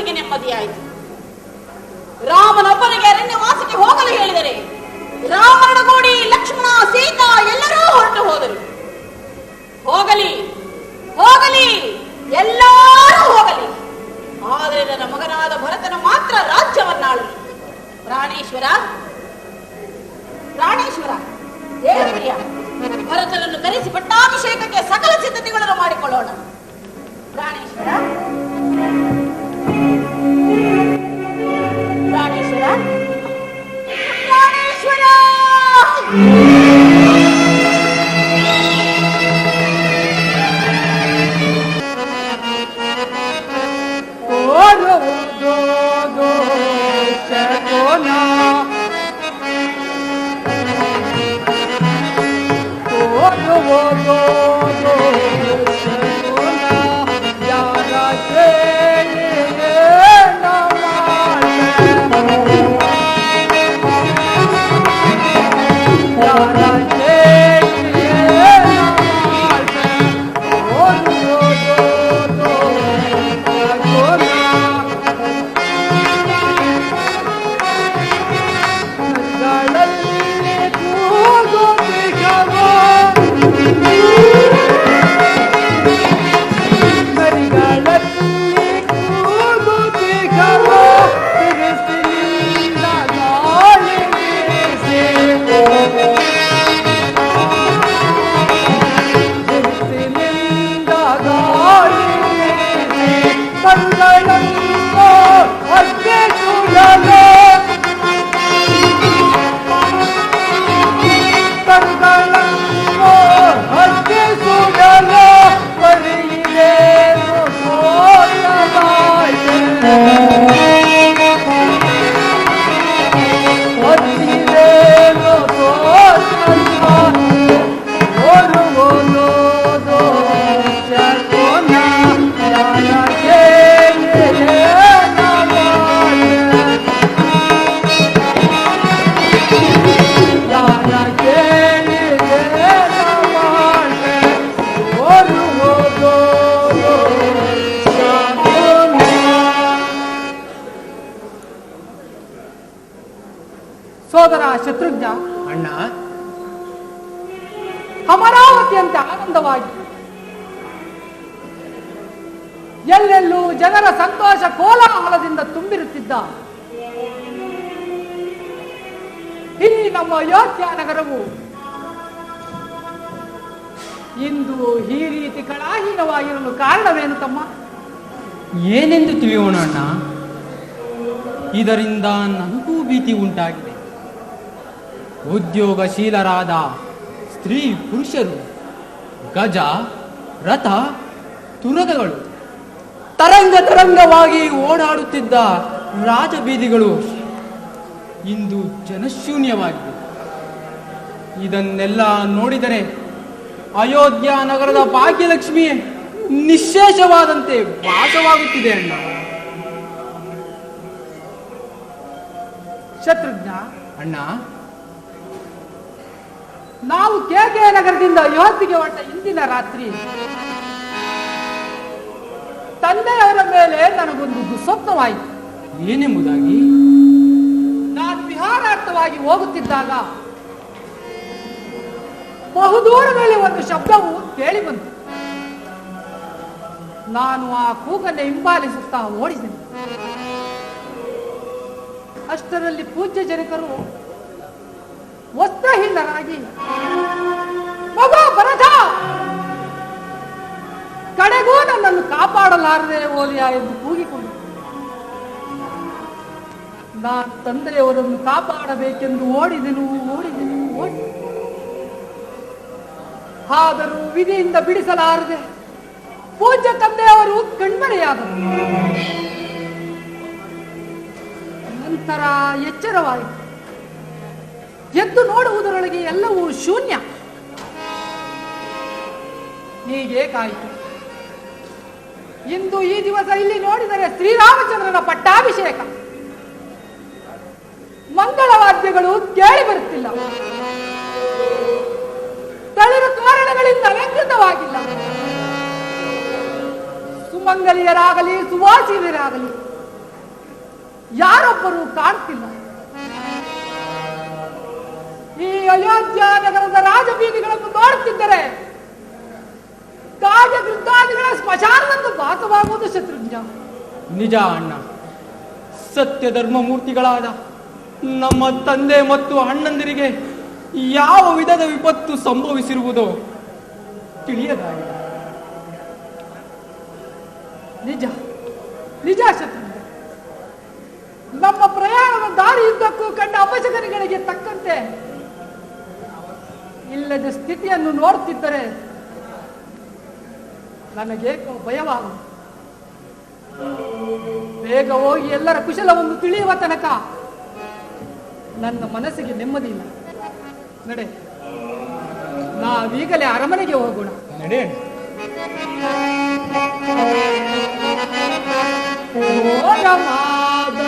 ಮನಸ್ಸಿಗೆ ನೆಮ್ಮದಿಯಾಯಿತು. ರಾಮನೊಬ್ಬನಿಗೆ ಅರಣ್ಯವಾಸಕ್ಕೆ ಹೋಗಲು ಹೇಳಿದರೆ ರಾಮನೊಡಗೂಡಿ ಲಕ್ಷ್ಮಣ, ಸೀತಾ ಎಲ್ಲರೂ ಹೊರಟು ಹೋದರು. ಹೋಗಲಿ ಹೋಗಲಿ, ಎಲ್ಲರೂ ಹೋಗಲಿ. ಆದರೆ ನನ್ನ ಮಗನಾದ ಭರತನ ಮಾತ್ರ ರಾಜ್ಯವನ್ನಾಳು. ಪ್ರಾಣೇಶ್ವರ ಪ್ರಾಣೇಶ್ವರ ಭರತನನ್ನು ಕರೆಸಿ ಪಟ್ಟಾಭಿಷೇಕಕ್ಕೆ ಸಕಲ ಸಿದ್ಧತೆಗಳನ್ನು ಮಾಡಿಕೊಳ್ಳೋಣ. ಪ್ರಾಣೇಶ್ವರ ಪ್ರಾಣೇಶ್ವರ ಪ್ರಾಣೇಶ್ವರ ಸೋದರ ಎಲ್ಲೆಲ್ಲೂ ಜನರ ಸಂತೋಷ ಕೋಲಾಹಲದಿಂದ ತುಂಬಿರುತ್ತಿದ್ದ. ಇಲ್ಲಿ ನಮ್ಮ ಅಯೋಧ್ಯ ನಗರವು ಇಂದು ಈ ರೀತಿ ಕಳಾಹೀನವಾಗಿರಲು ಕಾರಣವೇನು ತಮ್ಮ? ಏನೆಂದು ತಿಳಿಯೋಣ ಅಣ್ಣ? ಇದರಿಂದ ನನಗೂ ಭೀತಿ ಉಂಟಾಗಿದೆ. ಉದ್ಯೋಗಶೀಲರಾದ ಸ್ತ್ರೀ ಪುರುಷರು, ಗಜ, ರಥ ತುರಗಗಳು ತರಂಗ ತರಂಗವಾಗಿ ಓಡಾಡುತ್ತಿದ್ದ ರಾಜಬೀದಿಗಳು ಇಂದು ಜನಶೂನ್ಯವಾಗಿದೆ ಇದನ್ನೆಲ್ಲ ನೋಡಿದರೆ ಅಯೋಧ್ಯ ನಗರದ ಭಾಗ್ಯಲಕ್ಷ್ಮಿ ನಿಶೇಷವಾದಂತೆ ಭಾಸವಾಗುತ್ತಿದೆ ಅಣ್ಣ. ಶತ್ರುಘ್ನ, ಅಣ್ಣ, ನಾವು ಕೆ ನಗರದಿಂದ ಅಯೋಧ್ಯೆಗೆ ಹೊರಟ ಇಂದಿನ ರಾತ್ರಿ ತಂದೆಯವರ ಮೇಲೆ ನನಗೊಂದು ದುಸ್ವಪ್ನವಾಯಿತು. ಏನೆಂಬುದಾಗಿ? ನಾನು ವಿಹಾರಾರ್ಥವಾಗಿ ಹೋಗುತ್ತಿದ್ದಾಗ ಬಹುದೂರದಲ್ಲಿ ಒಂದು ಶಬ್ದವು ಕೇಳಿ ಬಂತು. ನಾನು ಆ ಕೂಗನ್ನು ಹಿಂಬಾಲಿಸುತ್ತಾ ಓಡಿಸಿದೆ ಅಷ್ಟರಲ್ಲಿ ಪೂಜ್ಯ ಜನಕರು ವಸ್ತ್ರಹೀನರಾಗಿ ಮಗು ಭರತ ಕಡೆಗೂ ನನ್ನನ್ನು ಕಾಪಾಡಲಾರದೆ ಓಲಿಯ ಎಂದು ಕೂಗಿಕೊಂಡು. ನಾನು ತಂದೆಯವರನ್ನು ಕಾಪಾಡಬೇಕೆಂದು ಓಡಿದೆನು ಓಡಿದೆನು ಓಡಿ ಆದರೂ ವಿಧಿಯಿಂದ ಬಿಡಿಸಲಾರದೆ ಪೂಜ್ಯ ತಂದೆಯವರು ಕಣ್ಮರೆಯಾದರು. ನಂತರ ಎಚ್ಚರವಾಯಿತು. ಎದ್ದು ನೋಡುವುದರೊಳಗೆ ಎಲ್ಲವೂ ಶೂನ್ಯ. ಹೀಗೆ ಕಾಯಿತು. ಇಂದು ಈ ದಿವಸ ಇಲ್ಲಿ ನೋಡಿದರೆ ಶ್ರೀರಾಮಚಂದ್ರನ ಪಟ್ಟಾಭಿಷೇಕ. ಮಂಗಳವಾದ್ಯಗಳು ಕೇಳಿ ಬರುತ್ತಿಲ್ಲ. ತಳಿರು ಕಾರಣಗಳಿಂದ ಅಲಂಕೃತವಾಗಿಲ್ಲ. ಸುಮಂಗಲಿಯರಾಗಲಿ, ಸುವಾಸಿನಿಯರಾಗಲಿ, ಯಾರೊಬ್ಬರು ಕಾಣ್ತಿಲ್ಲ. ಈ ಅಯೋಧ್ಯ ನಗರದ ರಾಜಬೀದಿಗಳನ್ನು ನೋಡುತ್ತಿದ್ದರೆ ಕಾಜ ಗೃದ್ದಾದಿಗಳ ಸ್ಮಶಾನದಂದು ಭಾಸವಾಗುವುದು ಶತ್ರುಜ್ಞ ನಿಜ ಅಣ್ಣ. ಸತ್ಯ ಧರ್ಮ ಮೂರ್ತಿಗಳಾದ ನಮ್ಮ ತಂದೆ ಮತ್ತು ಅಣ್ಣಂದಿರಿಗೆ ಯಾವ ವಿಧದ ವಿಪತ್ತು ಸಂಭವಿಸಿರುವುದೋ ತಿಳಿಯದಾಗಿದೆ. ನಿಜ. ನಿಜ ಶತ್ರುಘ್ನ. ನಮ್ಮ ಪ್ರಯಾಣದ ದಾರಿಯುದ್ದಕ್ಕೂ ಕಂಡ ಅಪಶಕನಿಗಳಿಗೆ ತಕ್ಕಂತೆ ಇಲ್ಲದ ಸ್ಥಿತಿಯನ್ನು ನೋಡುತ್ತಿದ್ದರೆ ನನಗೇಕೋ ಭಯವಾಗುವುದು. ಬೇಗ ಹೋಗಿ ಎಲ್ಲರ ಕುಶಲವನ್ನು ತಿಳಿಯುವ ತನಕ ನನ್ನ ಮನಸ್ಸಿಗೆ ನೆಮ್ಮದಿ ಇಲ್ಲ. ನಡೆ. ನಾವೀಗಲೇ ಅರಮನೆಗೆ ಹೋಗೋಣ. ನಡೆ. ಘೋರವಾದ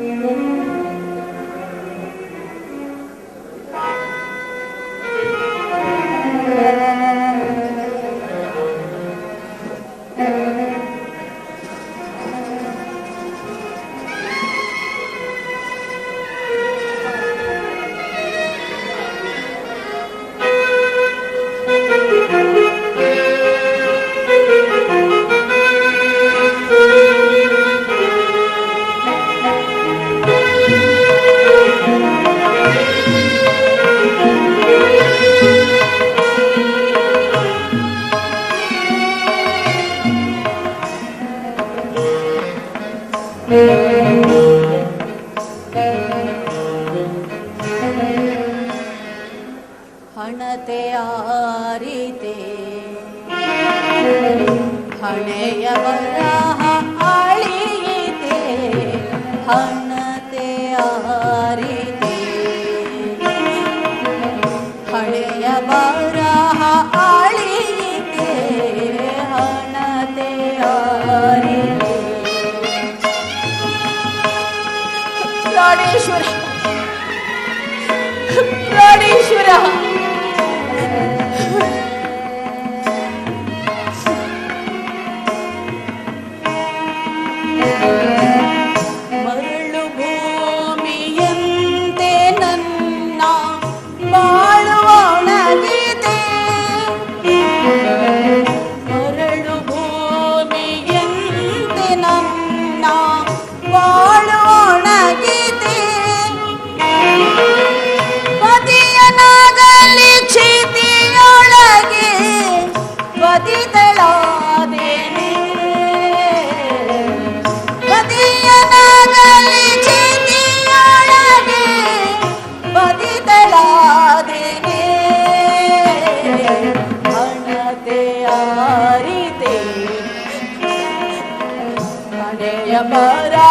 Amen. Arneya মারা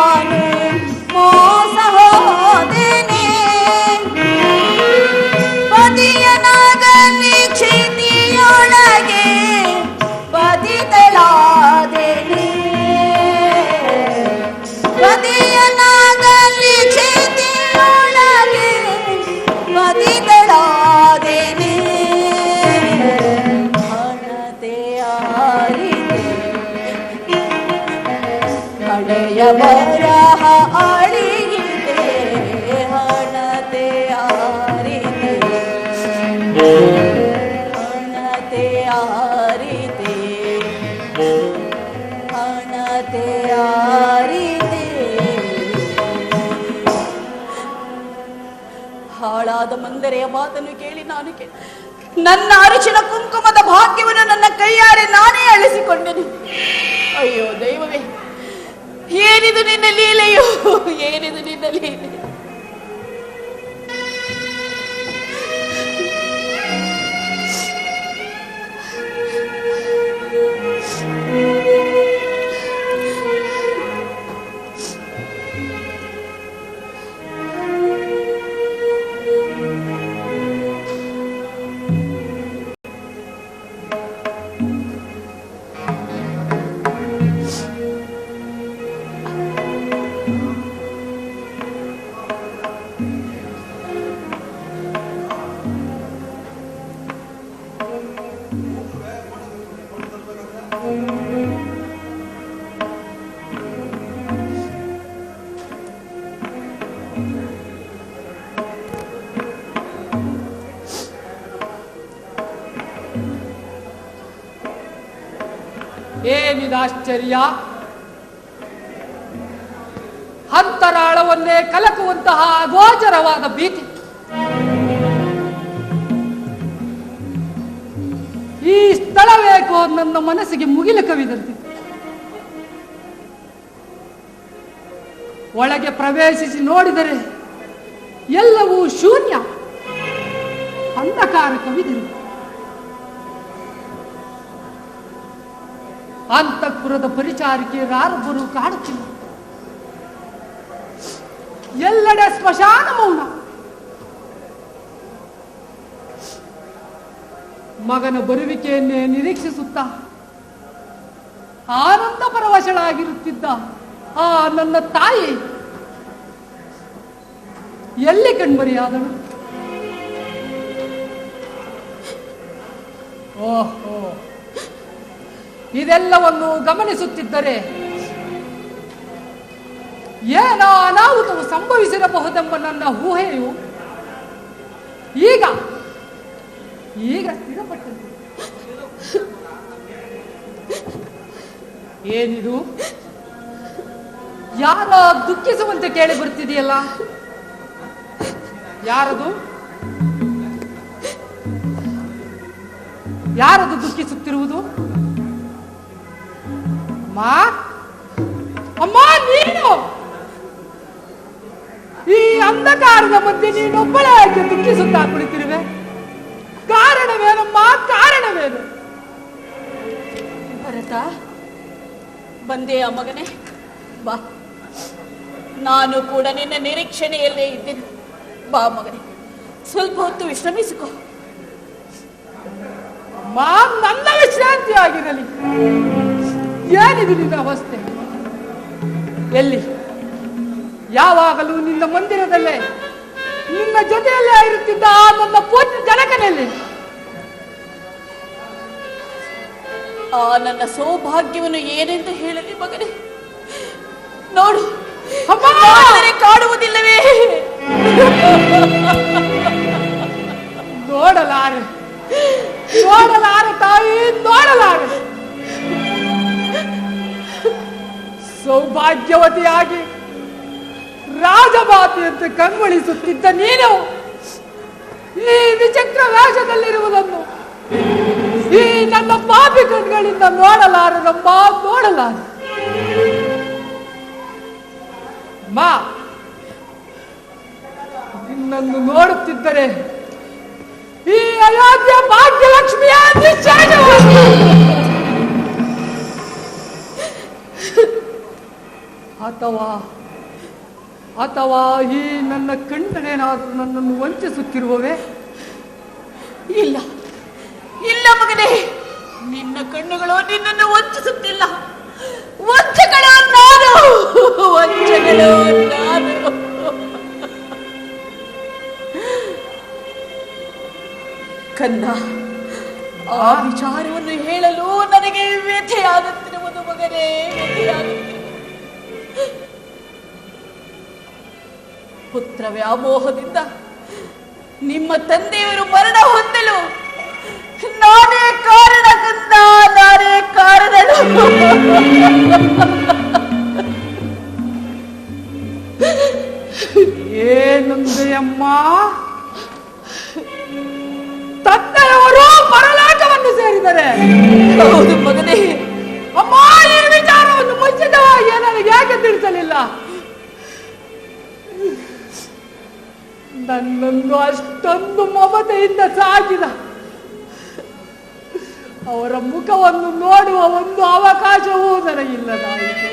ಆರಿದೆ ಅನತೆ ಹಾಳಾದ ಮಂದರೆಯ ಮಾತನ್ನು ಕೇಳಿ ನಾನು ಕೇಳಿ ನನ್ನ ಅರಿಶಿನ ಕುಂಕುಮದ ಭಾಗ್ಯವನ್ನು ನನ್ನ ಕೈಯಾರೆ ನಾನೇ ಅಳಿಸಿಕೊಂಡೆನು. ಅಯ್ಯೋ ದೈವವೇ ಏನಿದು ನಿನ್ನ ಲೀಲೆಯೋ? ಏನಿದು ನಿನ್ನ ಲೀಲೆ? ಆಶ್ಚರ್ಯ. ಅಂತರಾಳವನ್ನೇ ಕಲಕುವಂತಹ ಅಗೋಚರವಾದ ಭೀತಿ. ಈ ಸ್ಥಳ ಬೇಕು ನನ್ನ ಮನಸ್ಸಿಗೆ ಮುಗಿಲು ಕವಿದಂತೆ. ಒಳಗೆ ಪ್ರವೇಶಿಸಿ ನೋಡಿದರೆ ಎಲ್ಲವೂ ಶೂನ್ಯ, ಅಂಧಕಾರ ಕವಿದಿರು. ಅಂತಃಪುರದ ಯಾರೊಬ್ಬರು ಕಾಣುತ್ತಿಲ್ಲ ಎಲ್ಲೆಡೆ ಸ್ಮಶಾನ ಮೌನ. ಮಗನ ಬರುವಿಕೆಯನ್ನೇ ನಿರೀಕ್ಷಿಸುತ್ತಾ ಆನಂದ ಪರವಶಳಾಗಿರುತ್ತಿದ್ದ ಆ ನನ್ನ ತಾಯಿ ಎಲ್ಲಿ ಕಣ್ಮರಿಯಾದಳು? ಓಹೋ. ಇದೆಲ್ಲವನ್ನು ಗಮನಿಸುತ್ತಿದ್ದರೆ ಏನೋ ಅನಾಹುತವು ಸಂಭವಿಸಿರಬಹುದೆಂಬ ನನ್ನ ಊಹೆಯು ಈಗ ಈಗ ಸ್ಥಿರಪಟ್ಟದ್ದು ಏನಿದು? ಯಾರ ದುಃಖಿಸುವಂತೆ ಕೇಳಿ ಬರ್ತಿದೆಯಲ್ಲ ಯಾರದು? ಯಾರದು ದುಃಖಿಸುತ್ತಿರುವುದು? ಅಮ್ಮ? ಅಮ್ಮ ನೀನು? ಈ ಅಂಧಕಾರದ ಮಧ್ಯೆ ನೀನೊಬ್ಬಳೇ ಯಾಕೆ ದುಃಖಿಸುತ್ತಾ ಕುಳಿತಿರುವೆ. ಕಾರಣವೇನಮ್ಮ? ಕಾರಣವೇನು? ಭರತ ಆ ಮಗನೇ. ಬಾ. ನಾನು ಕೂಡ ನಿನ್ನ ನಿರೀಕ್ಷಣೆಯಲ್ಲೇ ಇದ್ದೇನೆ. ಬಾ ಮಗನೇ. ಸ್ವಲ್ಪ ಹೊತ್ತು ವಿಶ್ರಮಿಸಿಕೊ. ಮಾ ನನ್ನ ವಿಶ್ರಾಂತಿ ಆಗಿರಲಿ ಏನಿದು ನಿನ್ನ ಅವಸ್ಥೆ? ಎಲ್ಲಿ? ಯಾವಾಗಲೂ ನಿನ್ನ ಮಂದಿರದಲ್ಲೇ ನಿನ್ನ ಜೊತೆಯಲ್ಲೇ ಇರುತ್ತಿದ್ದ ಆ ನನ್ನ ಪೂಜ್ಯ ಜನಕನಲ್ಲಿ. ಆ ನನ್ನ ಸೌಭಾಗ್ಯವನ್ನು ಏನೆಂದು ಹೇಳಲಿ ಮಗನೇ? ನೋಡು ಕಾಡುವುದಿಲ್ಲವೇ? ನೋಡಲಾರೆ. ನೋಡಲಾರೆ ತಾಯಿ ನೋಡಲಾರೆ. ಸೌಭಾಗ್ಯವತಿಯಾಗಿ ರಾಜಮಾತೆಯಂತೆ ಕಣ್ಮಳಿಸುತ್ತಿದ್ದ ನೀನು ಈ ವಿಚಿತ್ರ ವೇಷದಲ್ಲಿರುವುದನ್ನು ಈ ನನ್ನ ಪಾಪಿ ಕಣ್ಗಳಿಂದ ನೋಡಲಾರದಮ್ಮ ನೋಡಲಾರ. ಮಾ, ನಿನ್ನನ್ನು ನೋಡುತ್ತಿದ್ದರೆ ಈ ಅಯೋಧ್ಯ ಭಾಗ್ಯಲಕ್ಷ್ಮಿಯ ನಿಶ್ಚಯವಾಗಿ. ಅಥವಾ ಅಥವಾ ಈ ನನ್ನ ಕಣ್ಣನೇನಾದರೂ ನನ್ನನ್ನು ವಂಚಿಸುತ್ತಿರುವವೇ? ಇಲ್ಲ ಇಲ್ಲ ಮಗನೇ, ನಿನ್ನ ಕಣ್ಣುಗಳು ನಿನ್ನನ್ನು ವಂಚಿಸುತ್ತಿಲ್ಲ. ವಂಚಗಳು ವಂಚಗಳು ನಾನು. ಕಂದ ಆ ವಿಚಾರವನ್ನು ಹೇಳಲು ನನಗೆ ವ್ಯಥೆಯಾಗುತ್ತಿರುವುದು ಮಗನೇ, ವ್ಯಥೆಯಾಗುತ್ತಿರುವುದು. ಪುತ್ರ ವ್ಯಾಮೋಹದಿಂದ ನಿಮ್ಮ ತಂದೆಯವರು ಮರಣ ಹೊಂದಲು ನಾನೇ ಕಾರಣ ಕಂದ, ನಾನೇ ಕಾರಣನು. ಅಮ್ಮ? ತಂದೆಯವರು ಪರಲೋಕವನ್ನು ಸೇರಿದರೆ. ಹೌದು ಮಗನೇ. ಅಮ್ಮ ಈ ವಿಚಾರವನ್ನು ಮುಂಚಿತವಾಗಿ ನನಗೆ ಯಾಕೆ ತಿಳಿಸಲಿಲ್ಲ? ನನ್ನನ್ನು ಅಷ್ಟೊಂದು ಮಮತೆಯಿಂದ ಸಾಕಿದ. ಅವರ ಮುಖವನ್ನು ನೋಡುವ ಒಂದು ಅವಕಾಶವೂ ನನಗಿಲ್ಲದಾಯಿತು.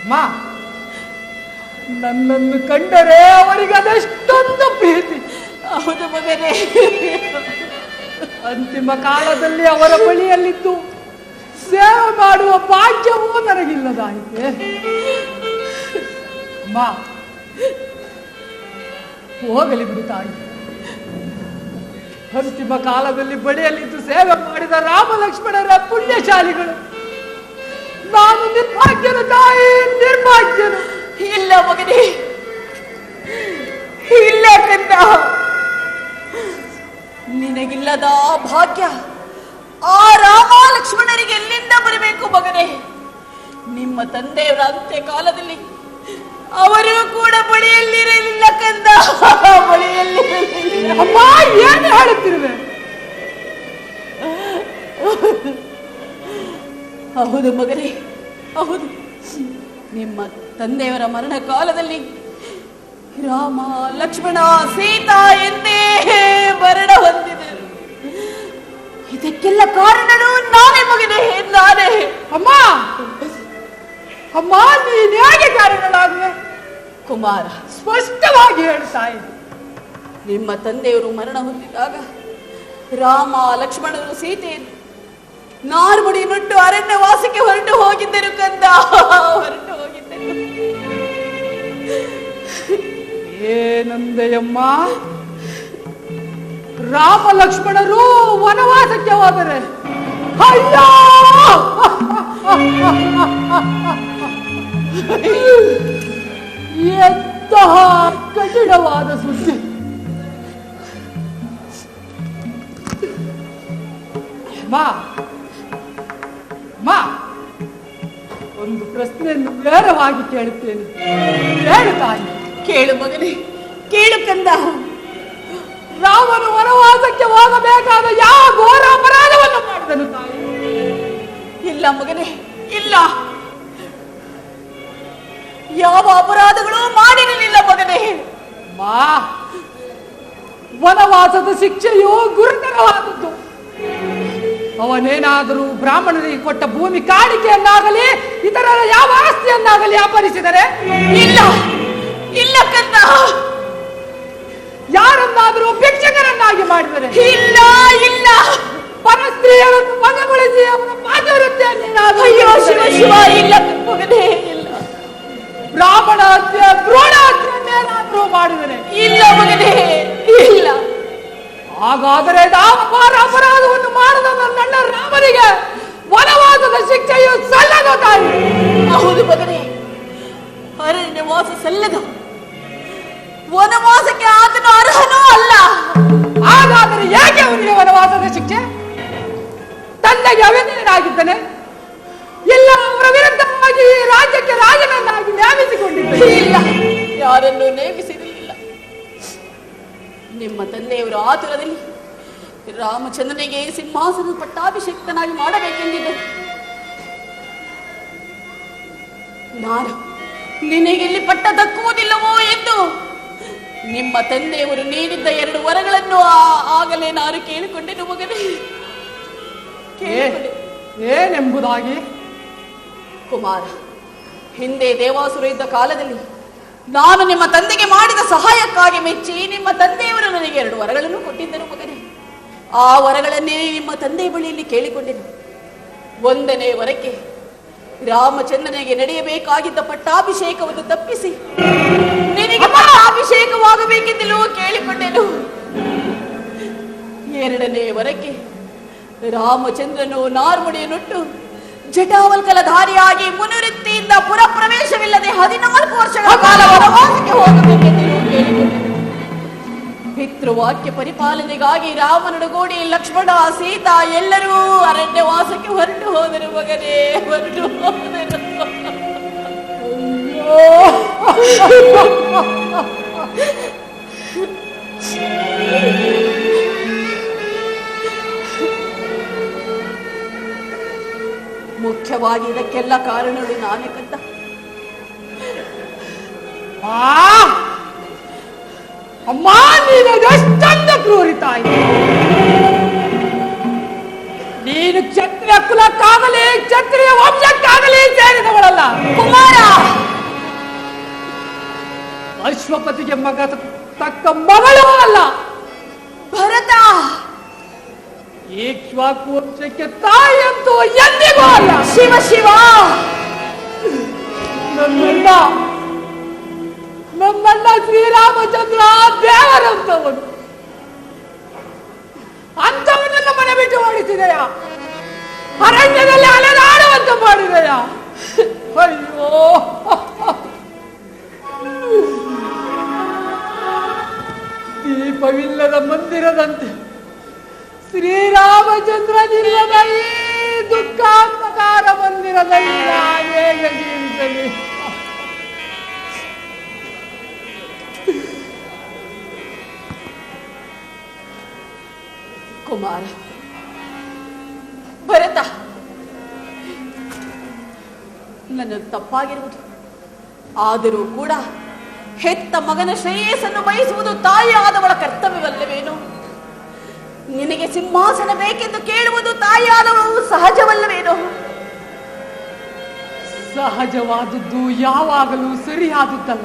ಅಮ್ಮ ನನ್ನನ್ನು ಕಂಡರೆ ಅವರಿಗೆ ಅದೆಷ್ಟೊಂದು ಪ್ರೀತಿ. ಹೌದು ಮಗನೇ. ಅಂತಿಮ ಕಾಲದಲ್ಲಿ ಅವರ ಬಳಿಯಲ್ಲಿದ್ದು ಸೇವೆ ಮಾಡುವ ಭಾಗ್ಯವೂ ನನಗಿಲ್ಲದಾಯಿತೆ. ಅಮ್ಮ ಹೋಗಲಿ ಬಿಡು ತಾಯಿ. ಅಂತಿಮ ಕಾಲದಲ್ಲಿ ಬಳಿಯಲ್ಲಿದ್ದು ಸೇವೆ ಮಾಡಿದ ರಾಮ ಲಕ್ಷ್ಮಣರ ಪುಣ್ಯಶಾಲಿಗಳು. ನಾನು ನಿರ್ಭಾಗ್ಯನು ತಾಯಿ, ನಿರ್ಭಾಗ್ಯನು. ಇಲ್ಲ ಮಗನೇ. ಇಲ್ಲ ಕಂದ ನಿನಗಿಲ್ಲದ ಭಾಗ್ಯ ಆ ರಾಮ ಲಕ್ಷ್ಮಣರಿಗೆ ಎಲ್ಲಿಂದ ಬರಬೇಕು ಮಗನೇ? ನಿಮ್ಮ ತಂದೆಯವರ ಅಂತ್ಯ ಕಾಲದಲ್ಲಿ ಅವರು ಕೂಡ ಬಳಿಯಲ್ಲಿರಲಿಲ್ಲ ಕಂದ. ಬಳಿಯಲ್ಲಿ ಅಮ್ಮ ಏನು ಹೇಳುತ್ತಿರುವೆ? ಹೌದು ಮಗನೇ ಹೌದು. ನಿಮ್ಮ ತಂದೆಯವರ ಮರಣ ಕಾಲದಲ್ಲಿ ರಾಮ ಲಕ್ಷ್ಮಣ ಸೀತಾ ಎಂದೇ ಮರಣ ಹೊಂದಿದೆ. ಇದಕ್ಕೆಲ್ಲ ಕಾರಣನು ನಾನೇ ಮಗನೇ ನಾನೇ. ಅಮ್ಮ ಅಮ್ಮ ನೀನ್ ಹೇಗೆ ಕಾರಣಗಳಾಗುವೆ ಕುಮಾರ ಸ್ಪಷ್ಟವಾಗಿ ಹೇಳ್ತಾ ಇದೆ ನಿಮ್ಮ ತಂದೆಯವರು ಮರಣ ಹೊಂದಿದಾಗ ರಾಮ ಲಕ್ಷ್ಮಣರು ಸೀತೆ ನಾರ್ಮುಡಿ ನುಟ್ಟು ಅರಣ್ಯವಾಸಕ್ಕೆ ಹೊರಟು ಹೋಗಿದ್ದರು ಕಂದ. ಹೊರಟು ಹೋಗಿದ್ದರು. ಏನಂದೆಯಮ್ಮ? ರಾಮ ಲಕ್ಷ್ಮಣರು ವನವಾಸಕ್ಕೆ ಹೋದರೆ ಅಯ್ಯೋ! ಎಂತಹ ಕಠಿಣವಾದ ಸುದ್ದಿ ಮಾ ಮಾ ಒಂದು ಪ್ರಶ್ನೆಯನ್ನು ನೇರವಾಗಿ ಕೇಳುತ್ತೇನೆ. ಹೇಳು ತಾಯಿ. ಕೇಳು ಮಗನೇ ಕೇಳು ಕಂದ. ರಾಮನು ವನವಾಸಕ್ಕೆ ಹೋಗಬೇಕಾದ ಯಾವ ಘೋರ ಅಪರಾಧವನ್ನು ಮಾಡಿದನು ತಾಯಿ? ಇಲ್ಲ ಮಗನೇ ಇಲ್ಲ. ಯಾವ ಅಪರಾಧಗಳು ಮಾಡಿರಲಿಲ್ಲ ಮಗನೇ. ಮಾ ವನವಾಸದ ಶಿಕ್ಷೆಯು ಗುರುತರವಾದದ್ದು ಅವನೇನಾದರೂ ಬ್ರಾಹ್ಮಣರಿಗೆ ಕೊಟ್ಟ ಭೂಮಿ ಕಾಣಿಕೆಯನ್ನಾಗಲಿ ಇತರರ ಯಾವ ಆಸ್ತಿಯನ್ನಾಗಲಿ ಅಪಹರಿಸಿದರೆ ಇಲ್ಲ ಇಲ್ಲ ಕನ್ನ ಯಾರನ್ನಾದರೂ ಭಿಕ್ಷಕರನ್ನಾಗಿ ಮಾಡಿದರೆ? ಇಲ್ಲ ಇಲ್ಲ. ಪರಸ್ತ್ರೀಯರನ್ನು ಮನಗೊಳಿಸಿ ಮಾಡಿದರೆ ಇಲ್ಲ ಮಗನೇ ಇಲ್ಲ. ಹಾಗಾದರೆ ದಾಮಪಾರ ಅಪರಾಧವನ್ನು ಮಾಡದ ನನ್ನ ರಾಮನಿಗೆ ವನವಾಸದ ಶಿಕ್ಷೆಯು ಸಲ್ಲದು ತಾಯಿ. ಹೌದು ಮಗನೇ. ಅರಣ್ಯವಾಸ ಸಲ್ಲದು. ವನವಾಸಕ್ಕೆ ಆತನು ಅರ್ಹನೂ ಅಲ್ಲ. ಹಾಗಾದರೆ ಯಾಕೆ ಅವನಿಗೆ ವನವಾಸದ ಶಿಕ್ಷೆ? ತಂದೆಗೆ ಅವೆಂದನಾಗಿದ್ದಾನೆ ಎಲ್ಲ ಅವರ ವಿರುದ್ಧವಾಗಿ ರಾಜ್ಯಕ್ಕೆ ರಾಜನನ್ನಾಗಿ ನೇಮಿಸಿಕೊಂಡಿದ್ದ. ಇಲ್ಲ ಯಾರನ್ನು ನೇಮಿಸಿರಲಿಲ್ಲ ನಿಮ್ಮ ತಂದೆಯವರು ಆತುರದಲ್ಲಿ ರಾಮಚಂದ್ರನಿಗೆ ಸಿಂಹಾಸನ ಪಟ್ಟಾಭಿಷೇಕ್ತನಾಗಿ ಮಾಡಬೇಕೆಂದಿದ್ದರು ನಾನು ನಿನಗೆಲ್ಲಿ ಪಟ್ಟ ದಕ್ಕುವುದಿಲ್ಲವೋ ಎಂದು ನಿಮ್ಮ ತಂದೆಯವರು ನೀಡಿದ್ದ ಎರಡು ವರಗಳನ್ನು ಆ- ಆಗಲೇ ನಾನು ಕೇಳಿಕೊಂಡೆನು ಮಗನೇ. ಏನೆಂಬುದಾಗಿ? ಕುಮಾರ ಹಿಂದೆ ದೇವಾಸುರ ಇದ್ದ ಕಾಲದಲ್ಲಿ ನಾನು ನಿಮ್ಮ ತಂದೆಗೆ ಮಾಡಿದ ಸಹಾಯಕ್ಕಾಗಿ ಮೆಚ್ಚಿ ನಿಮ್ಮ ತಂದೆಯವರು ನನಗೆ ಎರಡು ವರಗಳನ್ನು ಕೊಟ್ಟಿದ್ದರು ಮಗನೇ. ಆ ವರಗಳನ್ನೇ ನಿಮ್ಮ ತಂದೆಯ ಬಳಿಯಲ್ಲಿ ಕೇಳಿಕೊಂಡೆನು. ಒಂದನೇ ವರಕ್ಕೆ ರಾಮಚಂದ್ರನಿಗೆ ನಡೆಯಬೇಕಾಗಿದ್ದ ಪಟ್ಟಾಭಿಷೇಕವನ್ನು ತಪ್ಪಿಸಿ ನಿನಗೆ ಪಟ್ಟಾಭಿಷೇಕವಾಗಬೇಕೆಂದಲೂ ಕೇಳಿಕೊಂಡೆನು. ಎರಡನೇ ವರಕ್ಕೆ ರಾಮಚಂದ್ರನು ನಾರ್ಮುಡಿಯನ್ನುಟ್ಟು ಜಟಾವಲ್ಕಲಧಾರಿಯಾಗಿ ಮುನಿವೃತ್ತಿಯಿಂದ ಪುರಪ್ರವೇಶವಿಲ್ಲದೆ ಹದಿನಾಲ್ಕು ವರ್ಷಗಳ ಕಾಲ ವನವಾಸಕ್ಕೆ ಹೋಗಬೇಕೆಂದು ಪಿತೃವಾಕ್ಯ ಪರಿಪಾಲನೆಗಾಗಿ ರಾಮನಡುಗೂಡಿ ಲಕ್ಷ್ಮಣ, ಸೀತಾ ಎಲ್ಲರೂ ಅರಣ್ಯವಾಸಕ್ಕೆ ಹೊರಟು ಹೋದರು ಮಗನೇ, ಹೊರಟು ಹೋದರು. ಮುಖ್ಯವಾಗಿ ಇದಕ್ಕೆಲ್ಲ ಕಾರಣಗಳು ನಾನೇ ಕಂತ. ಅಮ್ಮ ನೀನು ಎಷ್ಟೊಂದ ಕ್ರೂರಿ ತಾಯಿ. ನೀನು ಕ್ಷತ್ರಿಯ ಕುಲಕ್ಕಾಗಲಿ ಕ್ಷತ್ರಿಯ ವಂಶಕ್ಕಾಗಲಿ ಸೇರಿದವಳಲ್ಲ. ಕುಮಾರ! ಅಶ್ವಪತಿಗೆ ಮಗ ತಕ್ಕ ಮಗಳು ಅಲ್ಲ ಭರತ! ಈಕ್ಷ್ವಾಕು ವಂಶಕ್ಕೆ ತಾಯಿ ಅಂತೂ ಎಂದಿಗೂ ಅಲ್ಲ. ಶಿವ ಶಿವ! ನನ್ನಣ್ಣ ನಮ್ಮಣ್ಣ ಶ್ರೀರಾಮಚಂದ್ರ ದೇವರಂತವನು ಅಂತವನನ್ನ ಮನೆ ಬಿಟ್ಟು ಮಾಡಿಸಿದೆಯ ಅರಣ್ಯದಲ್ಲಿ ಅಲೆದಾಡುವಂತ ಮಾಡಿದೆಯ? ಅಯ್ಯೋ! ದೀಪವಿಲ್ಲದ ಮಂದಿರದಂತೆ ಶ್ರೀರಾಮಚಂದ್ರನಿಲ್ಲದ ಈ ದುಃಖಾಂತಕಾರ ಮಂದಿರದಲ್ಲಿ ನಾನು ಹೇಗೆ ಜೀವಿಸಲಿ ಕುಮಾರ, ಭರತ, ನನ್ನ ತಪ್ಪಾಗಿರುವುದು. ಆದರೂ ಕೂಡ ಹೆತ್ತ ಮಗನ ಶ್ರೇಯಸ್ಸನ್ನು ಬಯಸುವುದು ತಾಯಿಯಾದವಳ ಕರ್ತವ್ಯವಲ್ಲವೇನು? ನಿನಗೆ ಸಿಂಹಾಸನ ಬೇಕೆಂದು ಕೇಳುವುದು ತಾಯಿಯಾದವಳು ಸಹಜವಲ್ಲವೇನು? ಸಹಜವಾದದ್ದು ಯಾವಾಗಲೂ ಸರಿಯಾದದ್ದಲ್ಲ.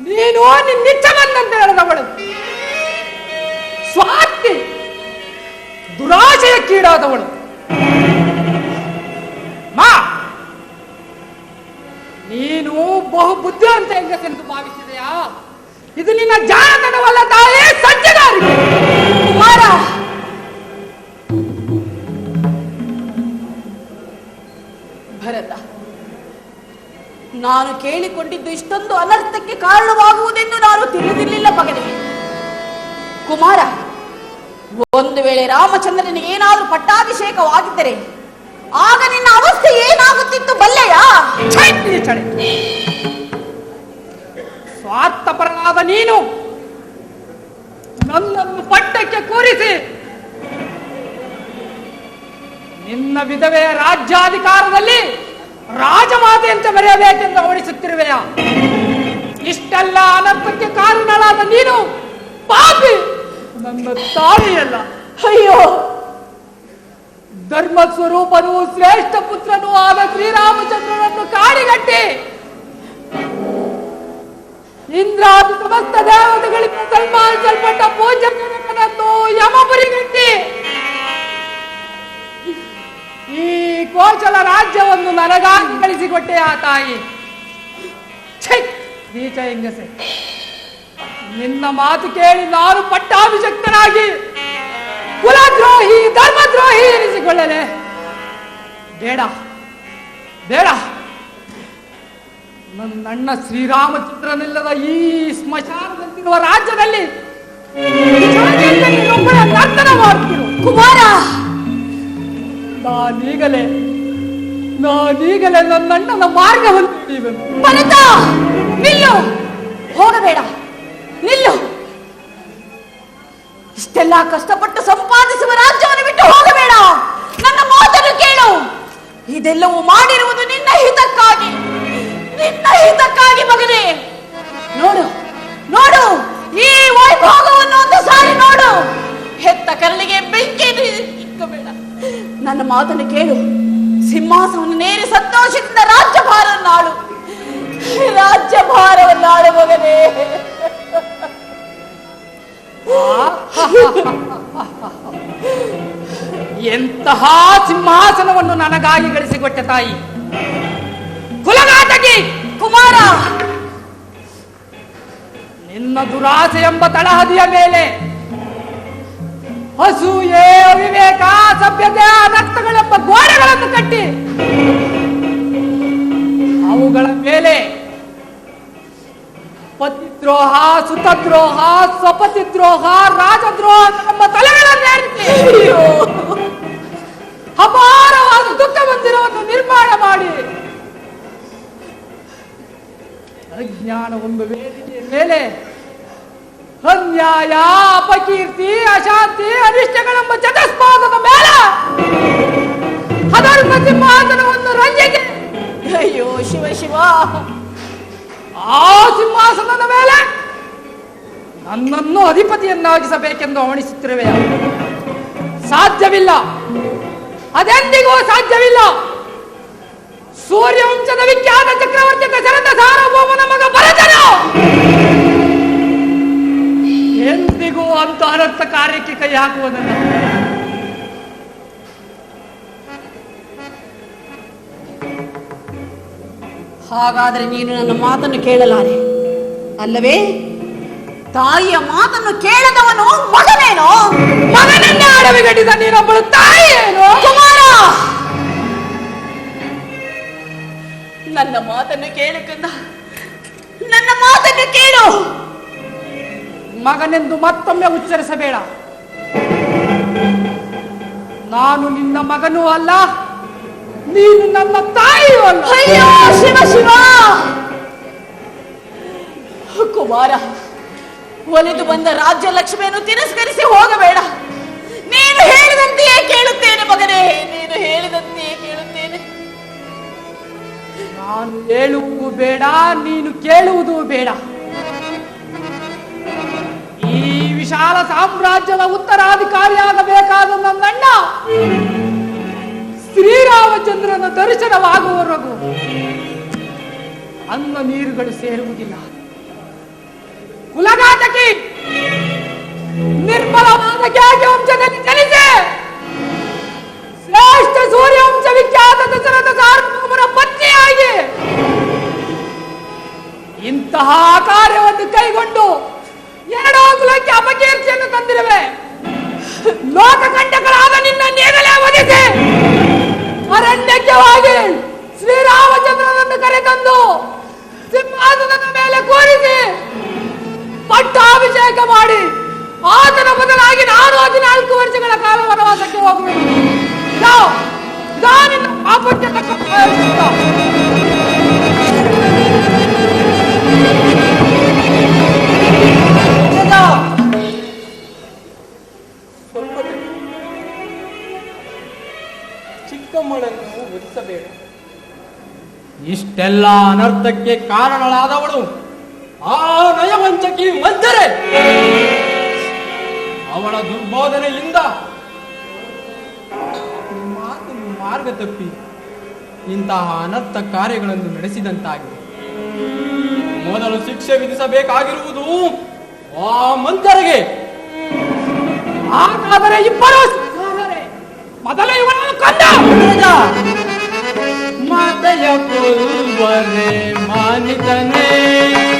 ನೀನು ನಿನ್ನಿಚ್ಛವನ್ನಂತ ಹೇಳಿದವಳು. ಸ್ವಾರ್ಥಿ, ದುರಾಶಯಕ್ಕೀಡಾದವಳು. ಮಾ! ನೀನು ಬಹು ಬುದ್ಧಿವಂತ ಹೆಂಗಸೆಂದು ಭಾವಿಸಿದೆಯಾ? ಇದು ನಿನ್ನ ಜಾಣತನವಲ್ಲ ತಾಯೇ ಸಜ್ಜನಾರಿಗೆ ಕುಮಾರ ಭರತ, ನಾನು ಕೇಳಿಕೊಂಡಿದ್ದು ಇಷ್ಟೊಂದು ಅನರ್ಥಕ್ಕೆ ಕಾರಣವಾಗುವುದೆಂದು ನಾನು ತಿಳಿದಿರಲಿಲ್ಲ ಮಗನೆ. ಕುಮಾರ, ಒಂದು ವೇಳೆ ರಾಮಚಂದ್ರನಿಗೆ ಏನಾದರೂ ಪಟ್ಟಾಭಿಷೇಕವಾಗಿದ್ದರೆ, ಆಗ ನಿನ್ನ ಅವಸ್ಥೆ ಏನಾಗುತ್ತಿತ್ತು ಬಲ್ಲೆಯಾ. ಸ್ವಾರ್ಥಪರನಾದ ನೀನು. ನನ್ನನ್ನು ಪಟ್ಟಕ್ಕೆ ಕೂರಿಸಿ. ನಿನ್ನ ವಿಧವೆಯ ರಾಜ್ಯಾಧಿಕಾರದಲ್ಲಿ ರಾಜಮಾತೆಯಂತೆ ಅಂತ ಬರೆಯಬೇಕೆಂದು ಓಡಿಸುತ್ತಿರುವೆಯ ಇಷ್ಟೆಲ್ಲ ಅನರ್ಥಕ್ಕೆ ಕಾರಣಳಾದ ನೀನು ಪಾಪಿ ನನ್ನ ತಾಯಿಯಲ್ಲ. ಅಯ್ಯೋ. ಧರ್ಮ ಸ್ವರೂಪನು ಶ್ರೇಷ್ಠ ಪುತ್ರನೂ ಆದ ಶ್ರೀರಾಮಚಂದ್ರನನ್ನು ಕಾಡಿಗಟ್ಟಿ ಇಂದ್ರಾದಿ ಸಮಸ್ತ ದೇವತೆಗಳಿಗೆ ಸನ್ಮಾನಿಸಲ್ಪಟ್ಟ ಪೂಜ್ಯ ಜನಕನನ್ನು ಯಮಪುರಿಗಟ್ಟಿ. ಈ ಕೋಶಲ ರಾಜ್ಯವನ್ನು ನನಗಾಗಿ ಕಳಿಸಿಕೊಟ್ಟೆ ಆ ತಾಯಿ. ನೀಚ ಹೆಂಗಸೆ. ನಿನ್ನ ಮಾತು ಕೇಳಿ ನಾನು ಪಟ್ಟಾಭಿಷಕ್ತನಾಗಿ ಕುಲದ್ರೋಹಿ, ಧರ್ಮದ್ರೋಹಿ ಎನಿಸಿಕೊಳ್ಳಲೆ. ಬೇಡ ಬೇಡ. ನನ್ನಣ್ಣ ಶ್ರೀರಾಮಚಂದ್ರನಿಲ್ಲದ ಈ ಸ್ಮಶಾನದಂತಿರುವ ರಾಜ್ಯದಲ್ಲಿ ಕುಮಾರ! ನಾನೀಗಲೇ ನಾನೀಗಲೇ ನನ್ನಣ್ಣನ ಮಾರ್ಗವನ್ನು ನಿಲ್ಲು! ಹೋಗಬೇಡ. ನಿಲ್ಲು! ಇಷ್ಟೆಲ್ಲ ಕಷ್ಟಪಟ್ಟು ಸಂಪಾದಿಸುವ ರಾಜ್ಯವನ್ನು ಬಿಟ್ಟು ಹೋಗಬೇಡ. ನನ್ನ ಮಾತನ್ನು ಕೇಳು. ಇದೆಲ್ಲವೂ ಮಾಡಿರುವುದು ನಿನ್ನ ಹಿತಕ್ಕಾಗಿ. ನಿನ್ನ ಹಿತಕ್ಕಾಗಿ ಮಗನೇ! ನೋಡು ನೋಡು, ಈ ವೈಭೋಗವನ್ನು ಒಂದು ಸಾರಿ ನೋಡು! ಹೆತ್ತ ಕರಳಿಗೆ ಬೆಂಕಿ ಇಕ್ಕಬೇಡ ನನ್ನ ಮಾತನ್ನು ಕೇಳು. ಸಿಂಹಾಸನವನ್ನೇರಿ ಸಂತೋಷದಿಂದ ರಾಜ್ಯಭಾರವನ್ನಾಳು. ರಾಜ್ಯಭಾರವನ್ನಾಳು ಮಗನೇ! ಎಂತಹ ಸಿಂಹಾಸನವನ್ನು ನನಗಾಗಿ ಗಳಿಸಿಕೊಟ್ಟ ತಾಯಿ? ಕುಲಘಾತಕಿ ಕುಮಾರ, ನಿನ್ನ ದುರಾಸೆ ಎಂಬ ತಳಹದಿಯ ಮೇಲೆ ಹಸೂಯೆ ಅವಿವೇಕ ಸಭ್ಯತೆ ರಕ್ತಗಳೆಂಬ ಗೋಡೆಗಳನ್ನು ಕಟ್ಟಿ, ಅವುಗಳ ಮೇಲೆ ಪತಿದ್ರೋಹ, ಸುತದ್ರೋಹ, ಸ್ವಪತಿದ್ರೋಹ, ರಾಜದ್ರೋಹ ನಮ್ಮ ತಲೆಗಳನ್ನು ಅಪಾರವಾದ ದುಃಖ ಮಂದಿರವನ್ನು ನಿರ್ಮಾಣ ಮಾಡಿ. ಅಜ್ಞಾನ ಒಂದು ವೇದಿಕೆಯ ಮೇಲೆ ಅನ್ಯಾಯ, ಅಪಕೀರ್ತಿ, ಅಶಾಂತಿ, ಅನಿಷ್ಟಗಳೆಂಬ ಚತಸ್ಪಾದದ ಮೇಲೆ ಅಧರ್ಮ ಸಿಂಹಾಸನವನ್ನು ರಂಜಿಸಿ ಅಯ್ಯೋ, ಶಿವ ಶಿವ. ಆ ಸಿಂಹಾಸನದ ಮೇಲೆ ನನ್ನನ್ನು ಅಧಿಪತಿಯನ್ನಾಗಿಸಬೇಕೆಂದು ಅವಣಿಸುತ್ತಿರುವೆ ಸಾಧ್ಯವಿಲ್ಲ. ಅದೆಂದಿಗೂ ಸಾಧ್ಯವಿಲ್ಲ. ಸೂರ್ಯವಂಶದ ವಿಖ್ಯಾತ ಚಕ್ರವರ್ತಿ ದಶರಥ ಸಾರ್ವಭೌಮನ ಮಗ ಭರತನು! ಎಂದಿಗೂ ಅಂತ ಅನರ್ಥ ಕಾರ್ಯಕ್ಕೆ ಕೈ ಹಾಕುವುದಲ್ಲ. ಹಾಗಾದರೆ ನೀನು ನನ್ನ ಮಾತನ್ನು ಕೇಳಲಾರೆ. ಅಲ್ಲವೇ? ತಾಯಿಯ ಮಾತನ್ನು ಕೇಳದವನು ಮಗನೇನೋ? ಮಗನನ್ನ ಅಡವಿಗಟ್ಟಿದ ನೀನೊಬ್ಬಳು ತಾಯಿ ಏನು ಕುಮಾರ! ನನ್ನ ಮಾತನ್ನು ಕೇಳು ಕಂದ. ನನ್ನ ಮಾತನ್ನು ಕೇಳು. ಮಗನೆಂದು ಮತ್ತೊಮ್ಮೆ ಉಚ್ಚರಿಸಬೇಡ. ನಾನು ನಿನ್ನ ಮಗನೂ ಅಲ್ಲ ನೀನು ನನ್ನ ತಾಯಿಯೂ ಅಲ್ಲ. ಅಯ್ಯೋ ಶಿವ ಶಿವ. ಕುಮಾರ ಒಲಿದು ಬಂದ ರಾಜ್ಯ ಲಕ್ಷ್ಮಿಯನ್ನು ತಿರಸ್ಕರಿಸಿ ಹೋಗಬೇಡ. ನೀನು ಹೇಳಿದಂತೆಯೇ ಕೇಳುತ್ತೇನೆ ಮಗನೇ ನೀನು ಹೇಳಿದಂತೆಯೇ ಕೇಳುತ್ತೇನೆ. ನಾನು ಹೇಳುವುದು ಬೇಡ, ನೀನು ಕೇಳುವುದು ಬೇಡ. ಈ ವಿಶಾಲ ಸಾಮ್ರಾಜ್ಯದ ಉತ್ತರಾಧಿಕಾರಿಯಾಗಬೇಕಾದ ನನ್ನಣ್ಣ ಶ್ರೀರಾಮಚಂದ್ರನ ದರ್ಶನವಾಗುವವರೆಗೂ ಅನ್ನ ನೀರುಗಳು ಸೇರುವುದಿಲ್ಲ. ಕುಲಘಾತಕಿ, ನಿರ್ಮಲವಾದ ಜ್ಞಾತಿ ವಂಶದಲ್ಲಿ ಜನಿಸಿ ಶ್ರೇಷ್ಠ ಸೂರ್ಯವಂಶ ವಿಖ್ಯಾತ ದಶರಥ ಸಾರ್ವಭೌಮನ ಪತ್ನಿಯಾಗಿ ಇಂತಹ ಕಾರ್ಯವನ್ನು ಕೈಗೊಂಡು ಎರಡೋ ಕುಲಕ್ಕೆ ಅಪಕೀರ್ತಿಯನ್ನು ತಂದಿರುವೆ ಲೋಕಕಂಟಕರಾದ ನಿನ್ನ ನೇಗಲೇ ಒದಿಸಿ ಅರಣ್ಯಕ್ಕೆ ಶ್ರೀರಾಮಚಂದ್ರನನ್ನು ಕರೆತಂದು ಸಿಂಹಾಸನದ ಮೇಲೆ ಕೂರಿಸಿ ಪಟ್ಟಾಭಿಷೇಕ ಮಾಡಿ. ಆತನ ಬದಲಾಗಿ ನಾನು ಹದಿನಾಲ್ಕು ಇಷ್ಟೆಲ್ಲ ಅನರ್ಥಕ್ಕೆ ಕಾರಣಳಾದವಳು ಆ ನಯವಂಚಕಿ ಮಧ್ಯರೆ ಅವಳ ದುರ್ಬೋಧನೆಯಿಂದ ಮಾತನ್ನು ಮಾರ್ಗ ತಪ್ಪಿ ಇಂತಹ ಅನರ್ಥ ಕಾರ್ಯಗಳನ್ನು ನಡೆಸಿದಂತಾಗಿದೆ. ಮೊದಲು ಶಿಕ್ಷೆ ವಿಧಿಸಬೇಕಾಗಿರುವುದು ಆ ಮಂತರಿಗೆ ಹಾಗಾದರೆ ಇಬ್ಬರು ಮೊದಲೇ ಮೊದಲು ಇವನನ್ನು માતય પૂર્વ રે માન તને